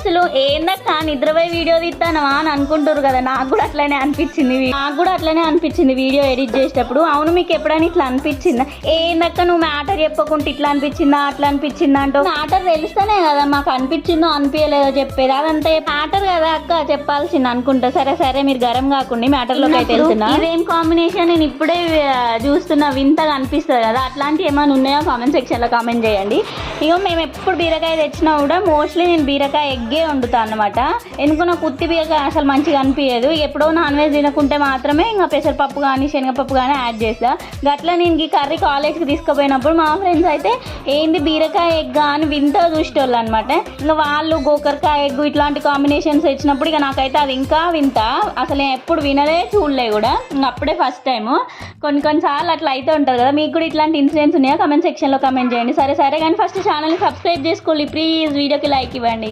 దోస్తులు ఏందక్క నిద్రపోయి వీడియో తీస్తానవా అని అనుకుంటారు కదా. నాకు కూడా అట్లనే అనిపించింది నాకు కూడా అట్లనే అనిపించింది వీడియో ఎడిట్ చేసేటప్పుడు. అవును మీకు ఎప్పుడైనా ఇట్లా అనిపించిందా? ఏందక్క నువ్వు మ్యాటర్ చెప్పకుండా ఇట్లా అనిపించిందా అట్లా అనిపించిందా అంటూ. మ్యాటర్ తెలుస్తేనే కదా మాకు అనిపించిందో అనిపించలేదో చెప్పేది. అదంతా మ్యాటర్ కదా అక్క చెప్పాల్సింది అనుకుంటా. సరే సరే మీరు గరం కాకుండా మ్యాటర్లోకి అయితే వెళ్తున్నా. ఇదేం కాంబినేషన్? నేను ఇప్పుడే చూస్తున్నా వింతగా అనిపిస్తుంది కదా. అట్లాంటి ఏమైనా ఉన్నాయో? కామెంట్ సెక్షన్లో కామెంట్ చేయండి. ఇగో మేము ఎప్పుడు బీరకాయ తెచ్చినా కూడా మోస్ట్లీ నేను బీరకాయ ఎగ్గే వండుతాను అనమాట ఎందుకు నాకు ఉత్తి బీరకాయ అసలు మంచిగా అనిపించదు ఎప్పుడో నాన్ వెజ్ తినకుంటే మాత్రమే ఇంకా పెసరపప్పు కానీ శనగపప్పు కానీ యాడ్ చేస్తా. గట్లా నేను ఈ కర్రీ కాలేజ్కి తీసుకుపోయినప్పుడు మా ఫ్రెండ్స్ అయితే ఏంది బీరకాయ ఎగ్ అని వింత చూసేవాళ్ళు అనమాట ఇంకా వాళ్ళు గోకరకాయ ఎగ్ ఇట్లాంటి కాంబినేషన్స్ వచ్చినప్పుడు ఇక నాకైతే అది ఇంకా వింత. అసలు నేను ఎప్పుడు వినలే చూడలే కూడా. అప్పుడే ఫస్ట్ టైం కొన్ని కొన్నిసార్లు అట్లా అయితే ఉంటుంది కదా. మీకు కూడా ఇట్లాంటి ఇన్సిడెంట్స్ ఉన్నాయా? కమెంట్ సెక్షన్లో కమెంట్ చేయండి. సరే సరే. కానీ ఫస్ట్ ఛానల్ని సబ్స్క్రైబ్ చేసుకోండి. ప్లీజ్ వీడియోకి లైక్ ఇవ్వండి.